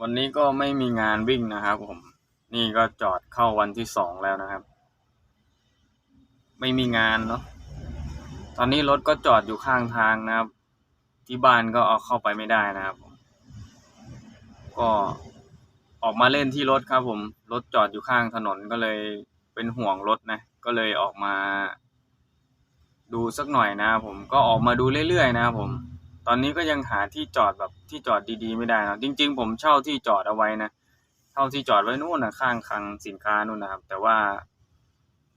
วันนี้ก็ไม่มีงานวิ่งนะครับผม นี่ก็จอดเข้าวันที่สองแล้วนะครับ ไม่มีงานเนาะ ตอนนี้รถก็จอดอยู่ข้างทางนะครับ ที่บ้านก็เอาเข้าไปไม่ได้นะครับผม ก็ออกมาเล่นที่รถครับ ผม รถจอดอยู่ข้างถนนก็เลยเป็นห่วงรถนะ ก็เลยออกมา ดูสักหน่อยนะครับผม ก็ออกมาดูเรื่อยๆนะครับผม ตอนนี้ก็ยังหาที่จอดแบบที่จอดดีๆไม่ได้นะจริง ๆ ผมเช่าที่จอดเอาไว้นะเช่าที่จอดไว้นู่นนะข้างคลังสินค้านู่นนะครับ แต่ว่า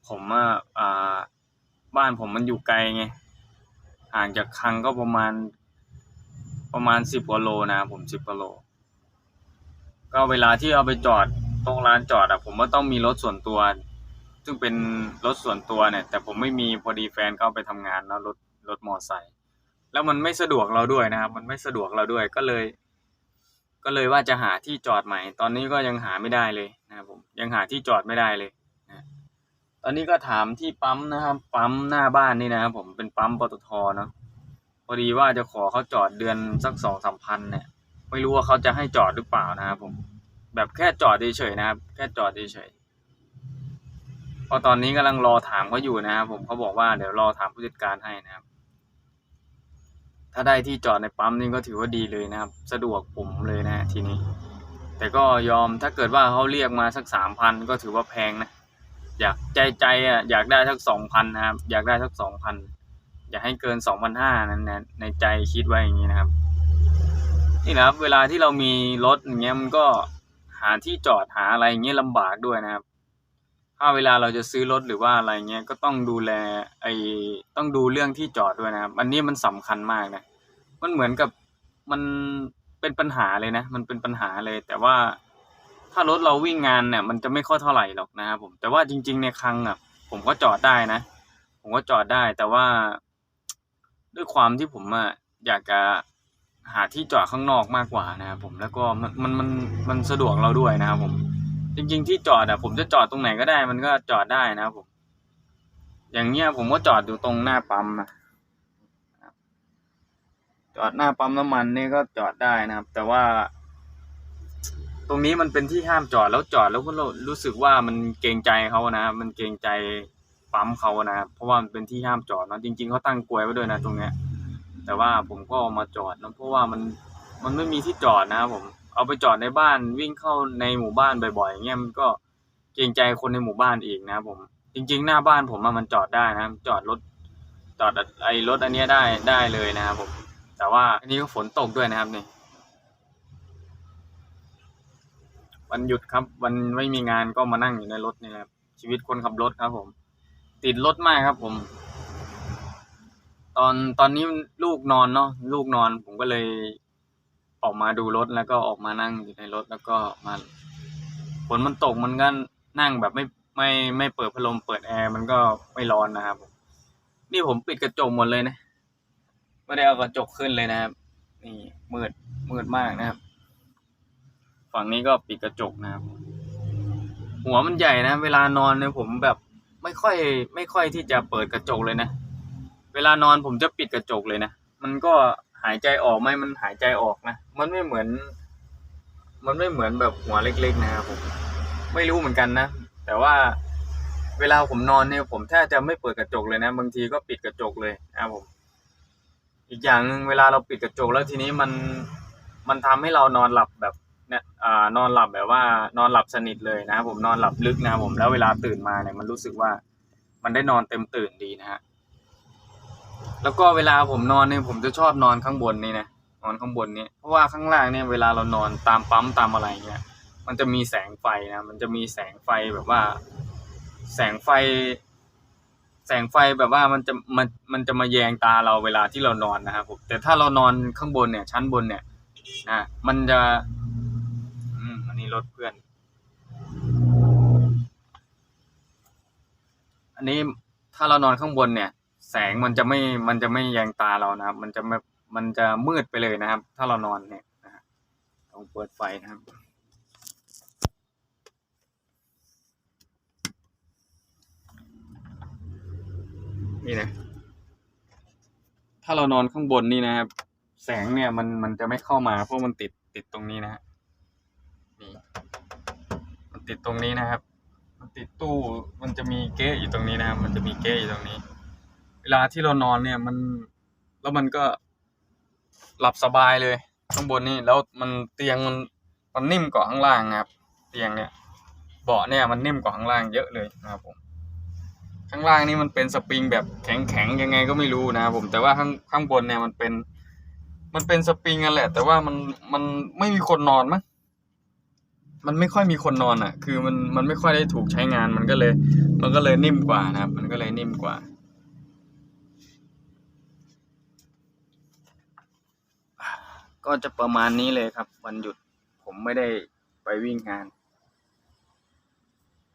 ผมอะอ่าบ้านผมมันอยู่ไกลไงห่างจากคลังก็ประมาณ ประมาณสิบกว่าโลนะผมสิบกว่าโล ก็เวลาที่เอาไปจอดตรงลานจอดอะผมก็ต้องมีรถส่วนตัว ซึ่งเป็นรถส่วนตัวเนี่ย แต่ผมไม่มีพอดีแฟนเขาไปทำงานเนอะรถรถมอไซค์ แล้วมันไม่สะดวกเราด้วยนะครับ มันไม่สะดวกเราด้วยก็เลย ก็เลยว่าจะหาที่จอดใหม่ ตอนนี้ก็ยังหาไม่ได้เลยนะครับผมยังหาที่จอดไม่ได้เลยนะตอนนี้ก็ถามที่ปั๊มนะครับ ปั๊มหน้าบ้านนี่นะครับผมเป็นปั๊มปตทเนาะพอดีว่าจะขอเขาจอดเดือนสักสองสามพันเนี่ย ไม่รู้ว่าเขาจะให้จอดหรือเปล่านะครับผมแบบแค่จอดเฉยๆนะครับ แค่จอดเฉยๆพราะตอนนี้กำลังรอถามเขาอยู่นะครับผมเขาบอกว่าเดี๋ยวรอถามผู้จัดการให้นะครับ ถ้าได้ที่จอดในปั๊มนี่ก็ถือว่าดีเลยนะครับ สะดวกผมเลยนะทีนี้ แต่ก็ยอมถ้าเกิดว่าเขาเรียกมาสักสามพันก็ถือว่าแพงนะ อยากใจใจอะอยากได้สักสองพันนะครับ อยากได้สักสองพันอยากให้เกินสองพันห้านั้นนะในใจคิดไว้อย่างนี้นะครับ นี่นะครับ เวลาที่เรามีรถอย่างเงี้ยมันก็หาที่จอดหาอะไรอย่างเงี้ยลำบากด้วยนะครับ ถ้าเวลาเราจะซื้อรถหรือว่าอะไรเงี้ยก็ต้องดูแลไอ้ต้องดูเรื่องที่จอดด้วยนะครับอันนี้มันสำคัญมากนะมันเหมือนกับมันเป็นปัญหาเลยนะ มันเป็นปัญหาเลย แต่ว่าถ้ารถเราวิ่งงานเนี่ย มันจะไม่ค่อยเท่าไหร่หรอกนะครับผมแต่ว่าจริง ๆ ในคลังอะ ผมก็จอดได้นะ ผมก็จอดได้ แต่ว่า ด้วยความที่ผมอะอยากจะหาที่จอดข้างนอกมากกว่านะครับผมแล้วก็มันมันมันมันสะดวกเราด้วยนะครับผม จริงๆที่จอดอะผมจะจอดตรงไหนก็ได้ มันก็จอดได้นะครับผม อย่างเงี้ยผมก็จอดอยู่ตรงหน้าปั๊มนะจอดหน้าปั๊มน้ำมันนี่ก็จอดได้นะครับ แต่ว่า ตรงนี้มันเป็นที่ห้ามจอดแล้วจอดแล้วก็รู้สึกว่ามันเกรงใจเขานะมันเกรงใจปั๊มเขานะเพราะว่ามันเป็นที่ห้ามจอดนะจริง ๆเขาตั้งกลวยไว้ด้วยนะตรงเนี้ย แต่ว่าผมก็เอามาจอดนะเพราะว่ามันมันไม่มีที่จอดนะครับผม เอาไปจอดในบ้านวิ่งเข้าในหมู่บ้านบ่อยๆอย่างเงี้ยมันก็เกรงใจคนในหมู่บ้านอีกนะครับผมจริง ๆ หน้าบ้านผมมันจอดได้นะจอดรถจอดไอ้รถอันเนี้ยได้ได้เลยนะครับผม แต่ว่าอันนี้ก็ฝนตกด้วยนะครับนี่วันหยุดครับ วันไม่มีงานก็มานั่งอยู่ในรถนี่แหละครับชีวิตคนขับรถครับ ผม ติดรถมากครับ ผม ตอนตอนนี้ลูกนอนเนาะลูกนอนผมก็เลย ออกมาดูรถแล้วก็ออกมานั่งอยู่ในรถแล้วก็มาฝนมันตกมันก็นั่งแบบไม่ไม่ไม่เปิดพัดลมเปิดแอร์มันก็ไม่ร้อนนะครับผมนี่ผมปิดกระจกหมดเลยนะไม่ได้เอากระจกขึ้นเลยนะครับ นี่มืดมืดมากนะครับ ฝั่งนี้ก็ปิดกระจกนะครับ หัวมันใหญ่นะ เวลานอนเนี่ยผมแบบไม่ค่อย ไม่ค่อยที่จะเปิดกระจกเลยนะ เวลานอนผมจะปิดกระจกเลยนะ มันก็ หายใจออกไหมมันหายใจออกนะมันไม่เหมือน มันไม่เหมือนแบบหัวเล็กๆนะครับผมไม่รู้เหมือนกันนะแต่ว่าเวลาผมนอนเนี่ยผมแทบจะไม่เปิดกระจกเลยนะ บางทีก็ปิดกระจกเลยนะครับผม อีกอย่างหนึ่งเวลาเราปิดกระจกแล้วทีนี้มันมันทำให้เรานอนหลับแบบเนี่ยอนอนหลับแบบว่านอนหลับสนิทเลยนะครับผมนอนหลับลึกนะครับผมแล้วเวลาตื่นมาเนี่ยมันรู้สึกว่ามันได้นอนเต็มตื่นดีนะฮะ แล้วก็เวลาผมนอนเนี่ยผมจะชอบนอนข้างบนนี่นะนอนข้างบนเนี่ยเพราะว่าข้างล่างเนี่ยเวลาเรานอนตามปั๊มตามอะไรเงี้ยมันจะมีแสงไฟนะมันจะมีแสงไฟแบบว่า แสงไฟ แสงไฟแบบว่ามันจะมันมันจะมาแยงตาเราเวลาที่เรานอนนะครับผมแต่ถ้าเรานอนข้างบนเนี่ย ชั้นบนเนี่ยนะมันจะ อืมอันนี้รถเพื่อน อันนี้ถ้าเรานอนข้างบนเนี่ย แสงมันจะไม่มันจะไม่แยงตาเรานะครับ มันจะไม่มันจะมืดไปเลยนะครับ ถ้าเรานอนเนี่ยนะฮะต้องเปิดไฟนะครับ นี่นะ ถ้าเรานอนข้างบนนี่นะครับ แสงเนี่ยมันมันจะไม่เข้ามา เพราะมันติดติดตรงนี้นะฮะนี่มันติดตรงนี้นะครับ มันติดตู้มันจะมีเก๊ะอยู่ตรงนี้นะครับ มันจะมีเก๊ะอยู่ตรงนี้ ลาที่เรานอนเนี่ยมันแล้วมันก็หลับสบายเลยข้างบนนี่แล้วมันเตียงมันมันนิ่มกว่าข้างล่างนะครับ เตียงเนี่ยเบาะเนี่ยมันนิ่มกว่าข้างล่างเยอะเลยนะครับผม ข้างล่างนี่มันเป็นสปริงแบบแข็งๆยังไงก็ไม่รู้นะครับผมแต่ว่าข้างข้างบนเนี่ยมันเป็น มันเป็นสปริงกันแหละ แต่ว่ามันมันไม่มีคนนอนมั้งมันไม่ค่อยมีคนนอนอะ คือมันมันไม่ค่อยได้ถูกใช้งานมันก็เลย มันก็เลยนิ่มกว่านะครับ มันก็เลยนิ่มกว่า ก็จะประมาณนี้เลยครับ วันหยุดผมไม่ได้ไปวิ่งงาน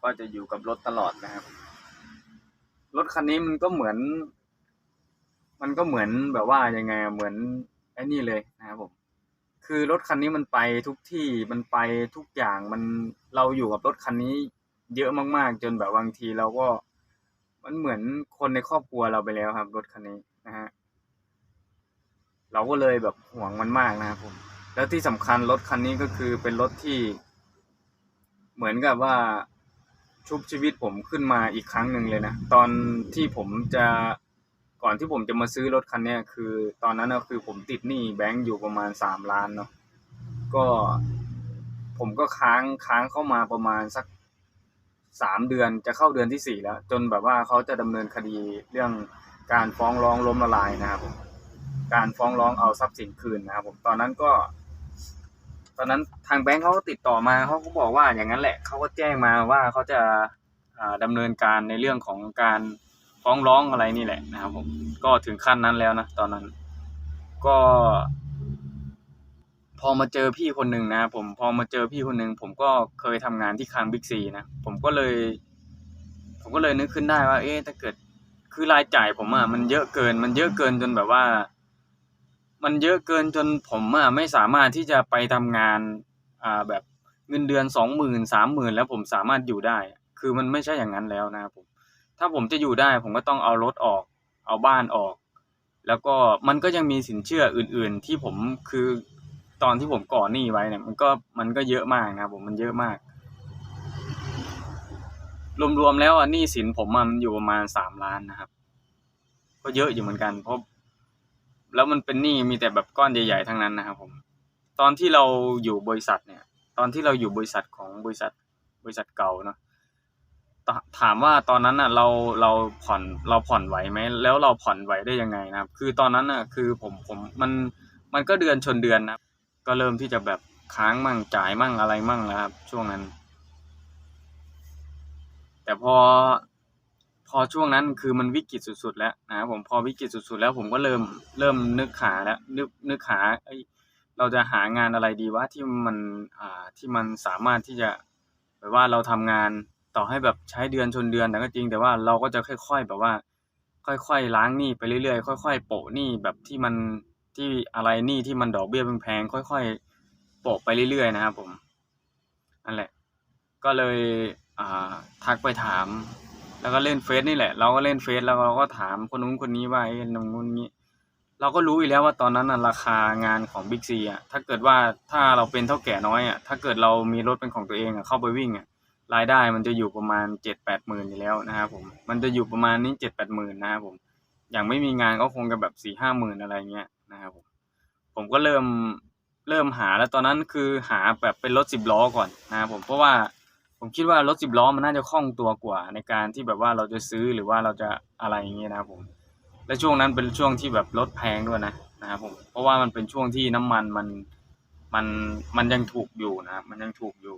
ก็จะอยู่กับรถตลอดนะครับ รถคันนี้มันก็เหมือน มันก็เหมือนแบบว่ายังไงเหมือนไอ้นี่เลยนะครับผม คือรถคันนี้มันไปทุกที่มันไปทุกอย่างมันเราอยู่กับรถคันนี้ เยอะมากๆ จนแบบบางทีเราก็มันเหมือนคนในครอบครัวเราไปแล้วครับ รถคันนี้นะฮะ เราก็เลยแบบห่วงมันมากนะครับผม แล้วที่สำคัญรถคันนี้ก็คือเป็นรถที่ เหมือนกับว่าชุบชีวิตผมขึ้นมาอีกครั้งหนึ่งเลยนะ ตอนที่ผมจะก่อนที่ผมจะมาซื้อรถคันนี้คือ ตอนนั้นก็คือผมติดหนี้แบงก์อยู่ประมาณสามล้านเนาะก็ผมก็ค้างค้างเข้ามาประมาณสักสามเดือนจะเข้าเดือนที่สี่แล้ว จนแบบว่าเขาจะดำเนินคดีเรื่องการฟ้องร้องล้มละลายนะครับผม การฟ้องร้องเอาทรัพย์สินคืนนะครับผมตอนนั้นก็ ตอนนั้นทางแบงก์เขาก็ติดต่อมาเขาก็บอกว่าอย่างนั้นแหละเขาก็แจ้งมาว่าเขาจะอ่าดำเนินการในเรื่องของการฟ้องร้องอะไรนี่แหละนะครับผมก็ถึงขั้นนั้นแล้วนะตอนนั้น ก็ พอมาเจอพี่คนหนึ่งนะผมพอมาเจอพี่คนหนึ่งผมก็เคยทำงานที่คลังบิ๊กซีนะผมก็เลย ผมก็เลยนึกขึ้นได้ว่า เอ๊ะถ้าเกิดคือรายจ่ายผมอะมันเยอะเกิน มันเยอะเกินจนแบบว่า มันเยอะเกินจนผมอะไม่สามารถที่จะไปทำงานอ่าแบบเงินเดือนสองหมื่นสามหมื่นแล้วผมสามารถอยู่ได้ คือมันไม่ใช่อย่างนั้นแล้วนะครับผมถ้าผมจะอยู่ได้ผมก็ต้องเอารถออก เอาบ้านออก แล้วก็มันก็ยังมีสินเชื่ออื่น ๆ ที่ผมคือตอนที่ผมก่อหนี้ไว้เนี่ยมันก็มันก็เยอะมากนะครับผมมันเยอะมาก รวมๆแล้วอะหนี้สินผมมันอยู่ประมาณสามล้านนะครับ ก็เยอะอยู่เหมือนกันเพราะ แล้วมันเป็นหนี้มีแต่แบบก้อนใหญ่ๆทั้งนั้นนะครับผม ตอนที่เราอยู่บริษัทเนี่ย ตอนที่เราอยู่บริษัทของบริษัทบริษัทเก่าเนาะถามว่าตอนนั้นน่ะเราเราผ่อนเราผ่อนไหวไหมแล้วเราผ่อนไหวได้ยังไงนะครับ คือตอนนั้นน่ะคือผมผมมันมันก็เดือนชนเดือนนะครับก็เริ่มที่จะแบบค้างมั่งจ่ายมั่งอะไรมั่งแล้วครับช่วงนั้น แต่พอ พอช่วงนั้นคือมันวิกฤตสุดๆ แล้วนะครับผมพอวิกฤตสุดๆ แล้วผมก็เริ่มเริ่มนึกหาแล้วนึกนึกหาเราจะหางานอะไรดีวะที่มันอ่าที่มันสามารถที่จะแบบว่าเราทำงานต่อให้แบบใช้เดือนชนเดือนแต่ก็จริง แต่ว่าเราก็จะค่อย ๆ แบบว่า ค่อยๆล้างหนี้ไปเรื่อยๆค่อย ๆ โปะหนี้แบบที่มันที่อะไรหนี้ที่มันดอกเบี้ยแพงๆค่อย ๆ โปะไปเรื่อยๆนะครับผมนั่นแหละ ก็เลยทักไปถาม แล้วก็เล่นเฟซนี่แหละ เราก็เล่นเฟซแล้วเราก็ถามคนนู้นคนนี้ว่าไอ้ตรงนู้นนี้ เราก็รู้อยู่แล้วว่าตอนนั้นน่ะราคางานของบิ๊กซีอะถ้าเกิดว่าถ้าเราเป็นเท่าแก่น้อยอะถ้าเกิดเรามีรถเป็นของตัวเองอะเข้าไปวิ่งอะรายได้มันจะอยู่ประมาณเจ็ดแปดหมื่นอยู่แล้วนะครับผมมันจะอยู่ประมาณนี้เจ็ดแปดหมื่นนะครับผมอย่างไม่มีงานก็คงจะแบบสี่ห้าหมื่นอะไรเงี้ยนะครับผมผมก็เริ่มเริ่มหาแล้วตอนนั้นคือหาแบบเป็นรถสิบล้อก่อนนะครับผมเพราะว่า ผมคิดว่ารถสิบล้อมันน่าจะคล่องตัวกว่า ในการที่แบบว่าเราจะซื้อหรือว่าเราจะอะไรอย่างเงี้ยนะครับผม และช่วงนั้นเป็นช่วงที่แบบรถแพงด้วยนะนะครับผม เพราะว่ามันเป็นช่วงที่น้ำมันมันมันมันยังถูกอยู่นะครับมันยังถูกอยู่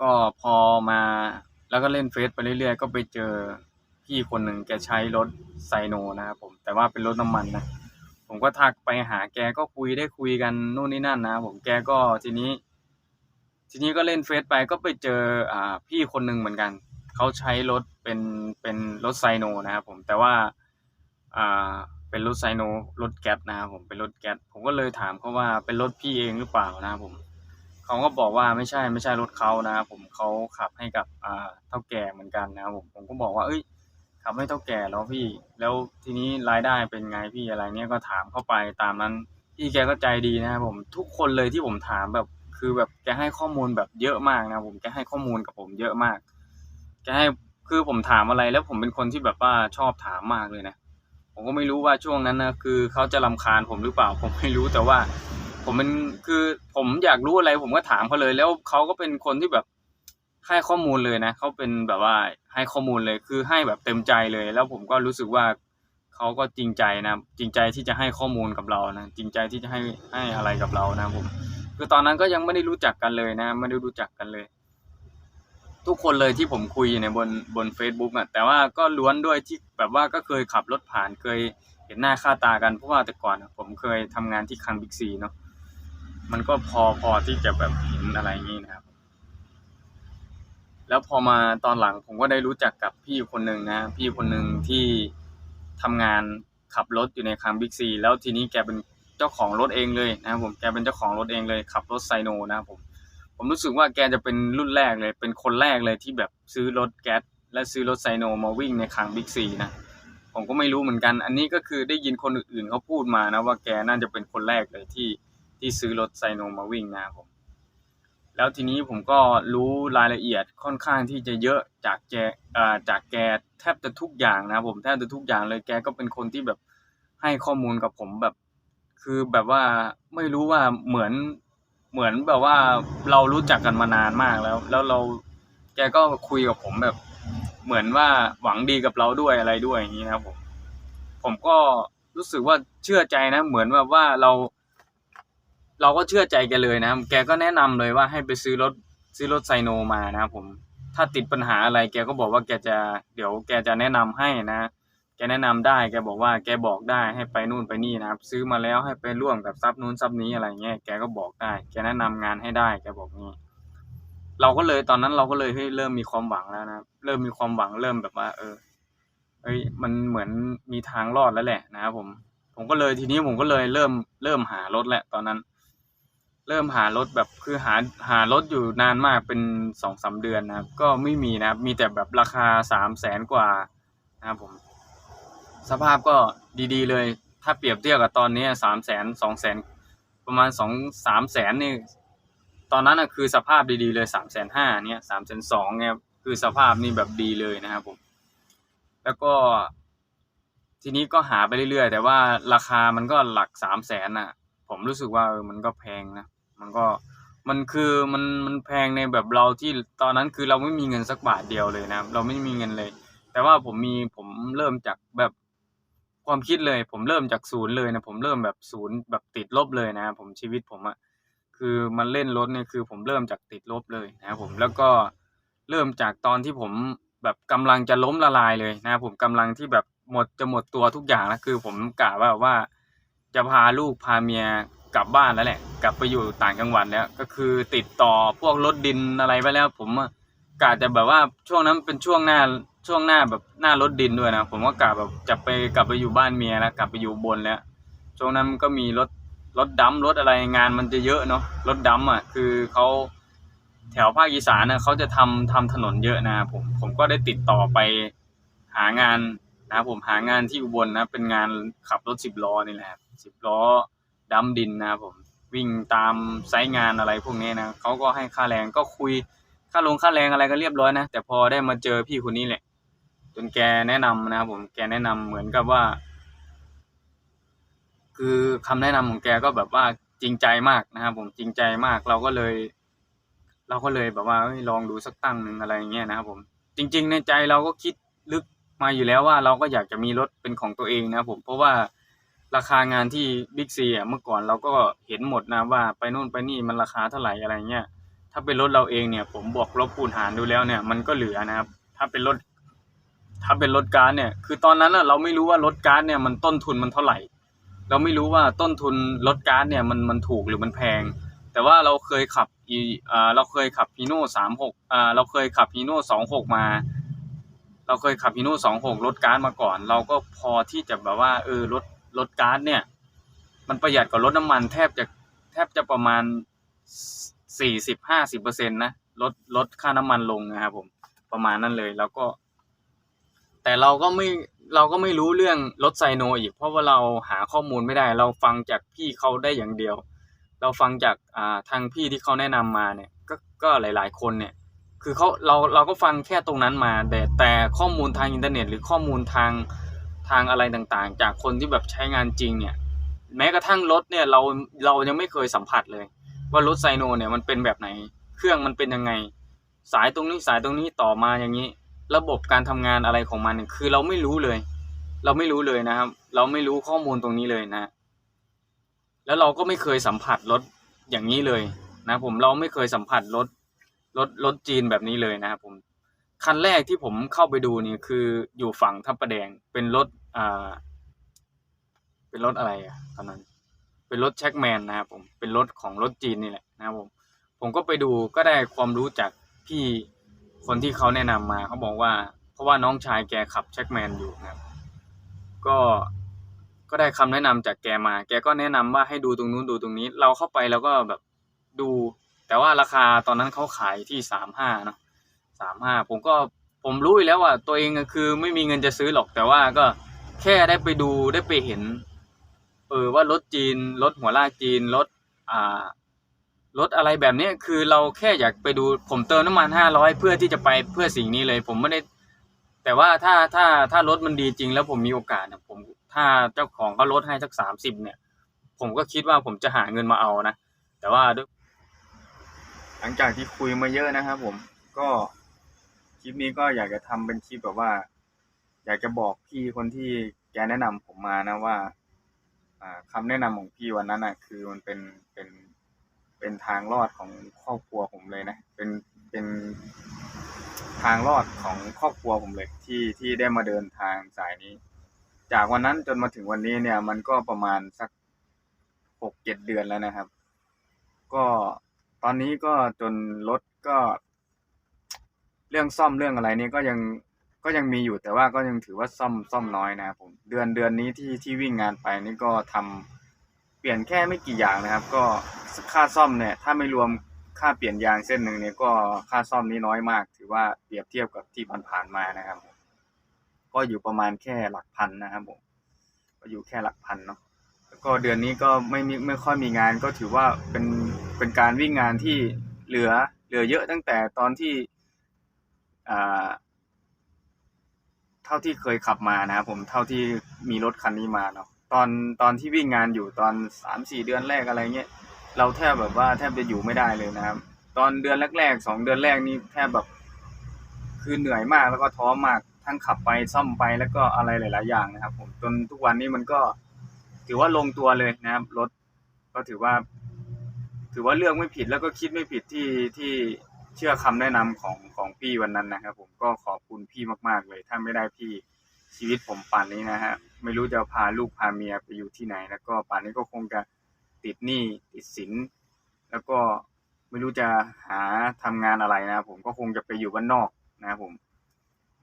ก็พอมาแล้วก็เล่นเฟซไปเรื่อยๆ ก็ไปเจอพี่คนหนึ่งแกใช้รถไซโนนะครับผม แต่ว่าเป็นรถน้ำมันนะผมก็ทักไปหาแกก็คุยได้คุยกันนู่นนี่นั่นนะผมแกก็ทีนี้ ทีนี้ก็เล่นเฟซไปก็ไปเจออ่าพี่คนหนึ่งเหมือนกัน เขาใช้รถเป็นเป็นรถไซโนนะครับผมแต่ว่าอ่าเป็นรถไซโนรถแก๊สนะครับผมเป็นรถแก๊สผมก็เลยถามเขาว่าเป็นรถพี่เองหรือเปล่านะครับผมเขาก็บอกว่าไม่ใช่ไม่ใช่รถเขานะครับผมเขาขับให้กับอ่าเท่าแก่เหมือนกันนะครับผมผมก็บอกว่าเอ้ยขับให้เท่าแก่แล้วพี่ แล้วทีนี้รายได้เป็นไงพี่อะไรเนี้ยก็ถามเข้าไปตามนั้นพี่แกก็ใจดีนะครับผมทุกคนเลยที่ผมถามแบบ คือแบบแกให้ข้อมูลแบบเยอะมากนะผมแกให้ข้อมูลกับผมเยอะมากแกให้คือผมถามอะไรแล้วผมเป็นคนที่แบบว่าชอบถามมากเลยนะผมก็ไม่รู้ว่าช่วงนั้นนะคือเขาจะรำคาญผมหรือเปล่า ผมไม่รู้แต่ว่า ผมเป็นคือผมอยากรู้อะไร ผมก็ถามเขาเลย แล้วเขาก็เป็นคนที่แบบให้ข้อมูลเลยนะเขาเป็นแบบว่าให้ข้อมูลเลยคือให้แบบเต็มใจเลย แล้วผมก็รู้สึกว่าเขาก็จริงใจนะ จริงใจที่จะให้ข้อมูลกับเรานะจริงใจที่จะให้ให้อะไรกับเรานะผม คือตอนนั้นก็ยังไม่ได้รู้จักกันเลยนะ ไม่ได้รู้จักกันเลย ทุกคนเลยที่ผมคุยในบนบน Facebook อะ แต่ว่าก็ล้วนด้วยที่แบบว่าก็เคยขับรถผ่านเคยเห็นหน้าค่าตากันเพราะว่าแต่ก่อนผมเคยทำงานที่คลังบิ๊กซีเนาะมันก็พอพอที่จะแบบเห็นอะไรงนี้นะครับ แล้วพอมาตอนหลังผมก็ได้รู้จักกับพี่คนหนึ่งนะ พี่คนหนึ่งที่ทำงานขับรถอยู่ในคลังบิ๊กซีแล้วทีนี้แกเป็น เจ้าของรถเองเลยนะครับผมแกเป็นเจ้าของรถเองเลยขับรถไซโนนะครับผมผมรู้สึกว่าแกจะเป็นรุ่นแรกเลย เป็นคนแรกเลยที่แบบซื้อรถแก๊สและซื้อรถไซโนมาวิ่งในคังบิ๊กซีนะผมก็ไม่รู้เหมือนกัน อันนี้ก็คือได้ยินคนอื่นๆเขาพูดมานะว่าแกน่าจะเป็นคนแรกเลยที่ที่ซื้อรถไซโนมาวิ่งนะครับผมแล้วทีนี้ผมก็รู้รายละเอียดค่อนข้างที่จะเยอะจากแกจากแกแทบจะทุกอย่างนะครับผมแทบจะทุกอย่างเลยแกก็เป็นคนที่แบบให้ข้อมูลกับผมแบบ คือแบบว่าไม่รู้ว่าเหมือนเหมือนแบบว่าเรารู้จักกันมานานมากแล้ว แล้วเราแกก็คุยกับผมแบบ เหมือนว่าหวังดีกับเราด้วยอะไรด้วยอย่างนี้นะครับผม ผมก็รู้สึกว่าเชื่อใจนะ เหมือนแบบว่าเรา เราก็เชื่อใจแกเลยนะครับ แกก็แนะนำเลยว่าให้ไปซื้อรถซื้อรถไซโนมานะครับผม ถ้าติดปัญหาอะไรแกก็บอกว่าแกจะ เดี๋ยวแกจะแนะนำให้นะ แกแนะนำได้แกบอกว่าแกบอกได้ให้ไปนู่นไปนี่นะครับ ซื้อมาแล้วให้ไปร่วมกับซับนู้นซับนี้อะไรเงี้ยแกก็บอกได้ แกแนะนำงานให้ได้แกบอกงี้ เราก็เลยตอนนั้นเราก็เลยเฮ้ยเริ่มมีความหวังแล้วนะเริ่มมีความหวังเริ่มแบบว่า เออเอ้ยมันเหมือนมีทางรอดแล้วแหละนะครับผม ผมก็เลยทีนี้ผมก็เลยเริ่มเริ่มหารถแหละ ตอนนั้น เริ่มหารถแบบคือหาหารถอยู่นานมากเป็นสองสามเดือนนะครับ ก็ไม่มีนะครับ มีแต่แบบราคาสามแสนกว่านะครับผม สภาพก็ดีๆเลย ถ้าเปรียบเทียบกับตอนนี้สามแสนสองแสนประมาณสองสามแสนนี่ตอนนั้นน่ะคือสภาพดีๆเลยสามแสนห้าเนี่ยสามแสนสองเนี่ยคือสภาพนี่แบบดีเลยนะครับผม แล้วก็ ทีนี้ก็หาไปเรื่อยๆ แต่ว่าราคามันก็หลักสามแสนน่ะผมรู้สึกว่าเออมันก็แพงนะมันก็มันคือมันมันแพงในแบบเราที่ตอนนั้นคือเราไม่มีเงินสักบาทเดียวเลยนะ เราไม่มีเงินเลย แต่ว่าผมมีผมเริ่มจากแบบ ความคิดเลย ผมเริ่มจากศูนย์เลยนะผมเริ่มแบบศูนย์แบบติดลบเลยนะผมชีวิตผมอะคือมันเล่นรถเนี่ยคือผมเริ่มจากติดลบเลยนะผมแล้วก็เริ่มจากตอนที่ผมแบบกำลังจะล้มละลายเลยนะผมกำลังที่แบบหมดจะหมดตัวทุกอย่างแล้วคือผมกะว่าว่า จะพาลูกพาเมียกลับบ้านแล้วแหละ กลับไปอยู่ต่างจังหวัดแล้ว ก็คือติดต่อพวกรถดินอะไรไปแล้ว ผมอะ กะจะแบบว่าช่วงนั้นเป็นช่วงหน้าช่วงหน้าแบบหน้ารถดินด้วยนะผมก็กะแบบจะไปกลับไปอยู่บ้านเมียแล้วกลับไปอยู่บนแล้วช่วงนั้นมันก็มีรถรถดัมรถอะไรงานมันจะเยอะเนาะรถดัมอะคือเขาแถวภาคอีสานนะเขาจะทำทำถนนเยอะนะผมผมก็ได้ติดต่อไปหางานนะผมหางานที่อุบลนะเป็นงานขับรถสิบล้อนี่แหละสิบล้อดัมดินนะผมวิ่งตามไซต์งานอะไรพวกนี้นะเขาก็ให้ค่าแรงก็คุย ค่าลงค่าแรงอะไรก็เรียบร้อยนะ แต่พอได้มาเจอพี่คนนี้แหละ จนแกแนะนำนะครับผมแกแนะนำเหมือนกับว่า คือคำแนะนำของแกก็แบบว่าจริงใจมากนะครับผมจริงใจมากเราก็เลย เราก็เลยแบบว่าลองดูสักตั้งหนึ่งอะไรเงี้ยนะครับผม จริง ๆ ในใจเราก็คิดลึกมาอยู่แล้วว่าเราก็อยากจะมีรถเป็นของตัวเองนะครับผมเพราะว่าราคางานที่บิ๊กซีอะเมื่อก่อนเราก็เห็นหมดนะว่าไปนู่นไปนี่มันราคาเท่าไหร่อะไรเงี้ย ถ้าเป็นรถเราเองเนี่ยผมบวกลบคูณหารดูแล้วเนี่ยมันก็เหลือนะครับ ถ้าเป็นรถถ้าเป็นรถการ์ดเนี่ย คือตอนนั้นอะเราไม่รู้ว่ารถการ์ดเนี่ยมันต้นทุนมันเท่าไหร่ เราไม่รู้ว่าต้นทุนรถการ์ดเนี่ยมันมันถูกหรือมันแพง แต่ว่าเราเคยขับอีอ่าเราเคยขับฮีโน่สามหกอ่าเราเคยขับฮีโน่สองหกมา เราเคยขับฮีโน่สองหกรถการ์ดมาก่อน เราก็พอที่จะแบบว่าเออรถรถการ์ดเนี่ย มันประหยัดกว่ารถน้ำมันแทบจะแทบจะประมาณ สี่สิบห้าสิบเปอร์เซ็นต์นะลดลดค่าน้ำมันลงนะครับผมประมาณนั้นเลยแล้วก็ แต่เราก็ไม่เราก็ไม่รู้เรื่องรถไซโนอีก เพราะว่าเราหาข้อมูลไม่ได้ เราฟังจากพี่เขาได้อย่างเดียว เราฟังจากอ่าทางพี่ที่เขาแนะนำมาเนี่ย ก็ก็หลาย ๆ คนเนี่ย คือเขาเราเราก็ฟังแค่ตรงนั้นมา แต่แต่ข้อมูลทางอินเทอร์เน็ต หรือข้อมูลทางทางอะไรต่างๆ จากคนที่แบบใช้งานจริงเนี่ย แม้กระทั่งรถเนี่ยเราเรายังไม่เคยสัมผัสเลย ว่ารถไซโนเนี่ยมันเป็นแบบไหน เครื่องมันเป็นยังไง สายตรงนี้สายตรงนี้ต่อมาอย่างนี้ ระบบการทำงานอะไรของมันเนี่ยคือเราไม่รู้เลย เราไม่รู้เลยนะครับ เราไม่รู้ข้อมูลตรงนี้เลยนะ แล้วเราก็ไม่เคยสัมผัสรถอย่างนี้เลยนะผมเราไม่เคยสัมผัสรถรถรถจีนแบบนี้เลยนะครับผมคันแรกที่ผมเข้าไปดูนี่คืออยู่ฝั่งทับประแดงเป็นรถอ่าเป็นรถอะไรอะตอนนั้น เป็นรถแช็กแมนนะครับผมเป็นรถของรถจีนนี่แหละนะครับผมผมก็ไปดูก็ได้ความรู้จากพี่คนที่เขาแนะนำมาเขาบอกว่า เพราะว่าน้องชายแกขับแช็กแมนอยู่นะครับ ก็ก็ได้คำแนะนำจากแกมา แกก็แนะนำว่าให้ดูตรงนู้นดูตรงนี้ เราเข้าไปแล้วก็แบบดู แต่ว่าราคาตอนนั้นเขาขายที่สามห้าเนาะสามห้าผมก็ผมรู้อยู่แล้วว่าตัวเองคือไม่มีเงินจะซื้อหรอกแต่ว่าก็แค่ได้ไปดูได้ไปเห็น ออว่ารถจีนรถหัวลากจีนรถอ่ารถอะไรแบบนี้คือเราแค่อยากไปดูผมเติมน้ำมันห้าร้อยเพื่อที่จะไปเพื่อสิ่งนี้เลย ผมไม่ได้ แต่ว่าถ้าถ้าถ้ารถมันดีจริง แล้วผมมีโอกาสเนี่ยผมถ้าเจ้าของเขาลดให้สักสามสิบเนี่ย ผมก็คิดว่าผมจะหาเงินมาเอานะแต่ว่าด้วยหลังจากที่คุยมาเยอะนะครับผมก็คลิปนี้ก็อยากจะทำเป็นคลิปแบบว่า อยากจะบอกพี่คนที่แกแนะนำผมมานะว่า อ่าคำแนะนำของพี่วันนั้นอะ คือมันเป็นเป็นเป็นทางรอดของครอบครัวผมเลยนะ เป็นเป็นทางรอดของครอบครัวผมเลยที่ที่ได้มาเดินทางสายนี้ จากวันนั้นจนมาถึงวันนี้เนี่ย มันก็ประมาณสักหกเจ็ดเดือนแล้วนะครับ ก็ตอนนี้ก็จนรถก็ เรื่องซ่อมเรื่องอะไรนี่ก็ยัง ก็ยังมีอยู่แต่ว่าก็ยังถือว่าซ่อมซ่อมน้อยนะครับผมเดือนเดือนนี้ที่ที่วิ่งงานไปนี่ก็ทำเปลี่ยนแค่ไม่กี่อย่างนะครับ ก็ค่าซ่อมเนี่ย ถ้าไม่รวมค่าเปลี่ยนยางเส้นหนึ่งเนี่ยก็ค่าซ่อมนี้น้อยมาก ถือว่าเปรียบเทียบกับที่ผ่านๆมานะครับก็อยู่ประมาณแค่หลักพันนะครับผมก็อยู่แค่หลักพันเนาะแล้วก็เดือนนี้ก็ไม่มีไม่ค่อยมีงาน ก็ถือว่าเป็นเป็นการวิ่งงานที่เหลือเหลือเยอะตั้งแต่ตอนที่อ่า เท่าที่เคยขับมานะครับผมเท่าที่มีรถคันนี้มาเนาะตอนตอนที่วิ่งงานอยู่ตอนสามสี่เดือนแรกอะไรเงี้ยเราแทบแบบว่าแทบจะอยู่ไม่ได้เลยนะครับ ตอนเดือนแรกๆสองเดือนแรกนี่แทบแบบคือเหนื่อยมากแล้วก็ท้อมากทั้งขับไปซ่อมไปแล้วก็อะไรหลาย ๆ อย่างนะครับ ผมจนทุกวันนี้มันก็ ถือว่าลงตัวเลยนะครับรถก็ถือว่า ถือว่าเลือกไม่ผิดแล้วก็คิดไม่ผิดที่ที่ เชื่อคำแนะนำของของพี่วันนั้นนะครับ ผมก็ขอบคุณพี่มาก ๆ เลย ถ้าไม่ได้พี่ชีวิตผมป่านนี้นะฮะไม่รู้จะพาลูกพาเมียไปอยู่ที่ไหน แล้วก็ป่านนี้ก็คงจะติดหนี้ติดสินแล้วก็ไม่รู้จะหาทำงานอะไรนะผมก็คงจะไปอยู่บ้านนอกนะครับผม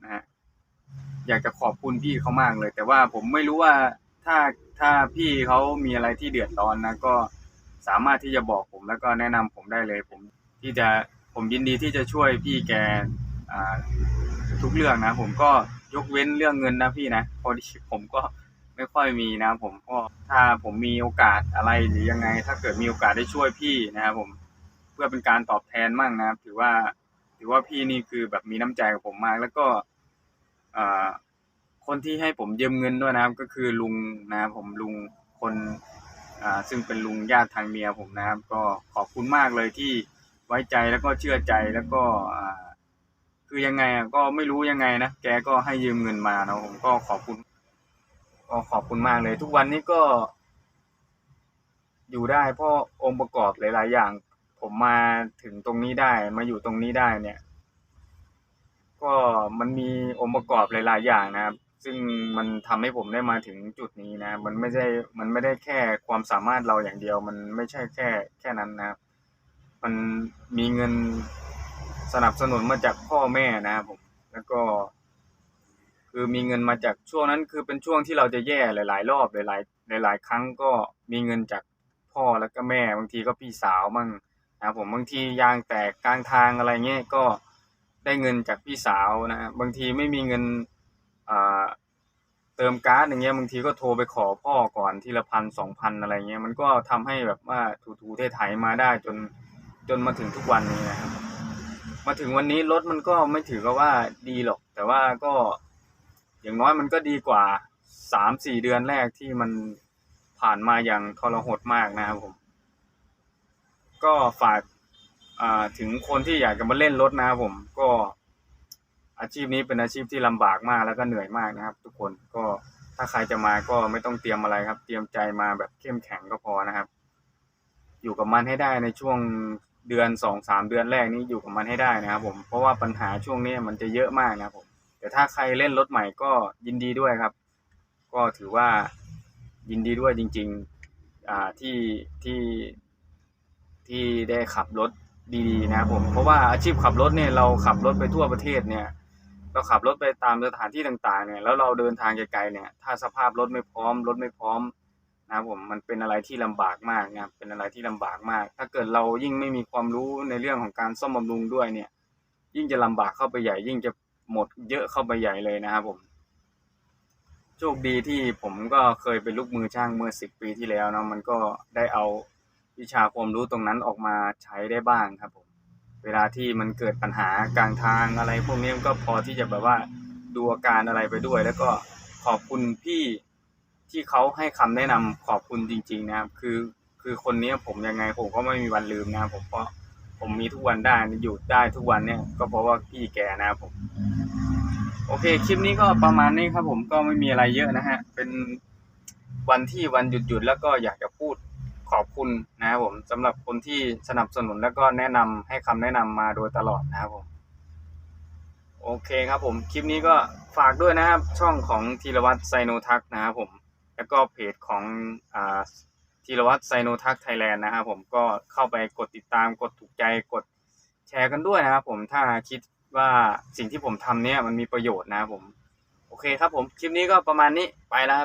นะฮะอยากจะขอบคุณพี่เขามากเลย แต่ว่าผมไม่รู้ว่าถ้าถ้าพี่เขามีอะไรที่เดือดร้อนนะก็สามารถที่จะบอกผมแล้วก็แนะนำผมได้เลย ผมที่จะ ผมยินดีที่จะช่วยพี่แกทุกเรื่องนะ ผมก็ยกเว้นเรื่องเงินนะพี่นะพอดีผมก็ไม่ค่อยมีนะ ผมก็ถ้าผมมีโอกาสอะไรหรือยังไง ถ้าเกิดมีโอกาสได้ช่วยพี่นะครับผมเพื่อเป็นการตอบแทนมั่งนะครับถือว่าถือว่าพี่นี่คือแบบมีน้ำใจกับผมมาก แล้วก็คนที่ให้ผมยืมเงินด้วยนะครับ ก็คือลุงนะครับผมลุงคนซึ่งเป็นลุงญาติทางเมียผมนะครับ ก็ขอบคุณมากเลยที่ ไว้ใจแล้วก็เชื่อใจแล้วก็คือยังไงก็ไม่รู้ยังไงนะแกก็ให้ยืมเงินมานะผมก็ขอบคุณก็ขอบคุณมากเลย ทุกวันนี้ก็ อยู่ได้เพราะองค์ประกอบหลาย ๆ อย่าง ผมมาถึงตรงนี้ได้มาอยู่ตรงนี้ได้เนี่ย ก็มันมีองค์ประกอบหลาย ๆ อย่างนะครับซึ่งมันทำให้ผมได้มาถึงจุดนี้นะ มันไม่ใช่ มันไม่ได้แค่ความสามารถเราอย่างเดียว มันไม่ใช่แค่แค่นั้นนะครับ มันมีเงินสนับสนุนมาจากพ่อแม่นะครับผม แล้วก็ คือมีเงินมาจากช่วงนั้น คือเป็นช่วงที่เราจะแย่หลาย ๆ รอบหลาย ๆ หลาย ๆ ครั้งก็มีเงินจากพ่อแล้วก็แม่บางทีก็พี่สาวมั่งนะครับผมบางทียางแตกกลางทางอะไรเงี้ยก็ได้เงินจากพี่สาวนะบางทีไม่มีเงินเติมการ์ดอย่างเงี้ยบางทีก็โทรไปขอพ่อก่อนทีละพันสองพันอะไรเงี้ยมันก็ทำให้แบบว่าถูๆไถๆมาได้จน จนมาถึงทุกวันนี้นะครับ มาถึงวันนี้รถมันก็ไม่ถือกับว่าดีหรอก แต่ว่าก็อย่างน้อยมันก็ดีกว่าสามสี่เดือนแรกที่มันผ่านมาอย่างทรหดมากนะครับผม ก็ฝากถึงคนที่อยากจะมาเล่นรถนะครับผม ก็อาชีพนี้เป็นอาชีพที่ลำบากมากแล้วก็เหนื่อยมากนะครับ ทุกคนก็ถ้าใครจะมาก็ไม่ต้องเตรียมอะไรครับ เตรียมใจมาแบบเข้มแข็งก็พอนะครับ อยู่กับมันให้ได้ในช่วง เดือนสองสามเดือนแรกนี้อยู่กับมันให้ได้นะครับผมเพราะว่าปัญหาช่วงนี้มันจะเยอะมากนะครับผมแต่ถ้าใครเล่นรถใหม่ก็ยินดีด้วยครับ ก็ถือว่ายินดีด้วยจริงๆอ่าที่ที่ที่ได้ขับรถดีๆนะครับผมเพราะว่าอาชีพขับรถเนี่ยเราขับรถไปทั่วประเทศเนี่ยเราขับรถไปตามสถานที่ต่างๆเนี่ยแล้วเราเดินทางไกลๆเนี่ยถ้าสภาพรถไม่พร้อมรถไม่พร้อม นะครับผมมันเป็นอะไรที่ลำบากมากนะครับเป็นอะไรที่ลำบากมาก ถ้าเกิดเรายิ่งไม่มีความรู้ในเรื่องของการซ่อมบำรุงด้วยเนี่ย ยิ่งจะลำบากเข้าไปใหญ่ ยิ่งจะหมดเยอะเข้าไปใหญ่เลยนะครับผมโชคดีที่ผมก็เคยเป็นลูกมือช่างเมื่อสิบปีที่แล้วเนาะมันก็ได้เอาวิชาความรู้ตรงนั้นออกมาใช้ได้บ้างครับผมเวลาที่มันเกิดปัญหากลางทางอะไรพวกนี้ก็พอที่จะแบบว่าดูอาการอะไรไปด้วย แล้วก็ขอบคุณพี่ ที่เขาให้คำแนะนำขอบคุณจริง ๆ นะครับ คือคือคนนี้ผมยังไงผมก็ไม่มีวันลืมนะครับผมเพราะผมมีทุกวันได้อยู่ได้ทุกวันเนี่ย ก็เพราะว่าพี่แกนะครับผม โอเคคลิปนี้ก็ประมาณนี้ครับ ผมก็ไม่มีอะไรเยอะนะฮะ เป็นวันที่วันหยุดหยุดๆแล้วก็อยากจะพูดขอบคุณนะครับผมสำหรับคนที่สนับสนุนแล้วก็แนะนำให้คำแนะนำมาโดยตลอดนะครับผมโอเคครับผม คลิปนี้ก็ฝากด้วยนะครับ ช่องของธีรวัตรไซโนทักนะครับผม แล้วก็เพจของอ่าธีรวัตรไซโนทักไทยแลนด์นะครับผมก็เข้าไปกดติดตามกดถูกใจกดแชร์กันด้วยนะครับผมถ้าคิดว่าสิ่งที่ผมทำเนี่ยมันมีประโยชน์นะครับผม โอเคครับผม คลิปนี้ก็ประมาณนี้ไปแล้วครับ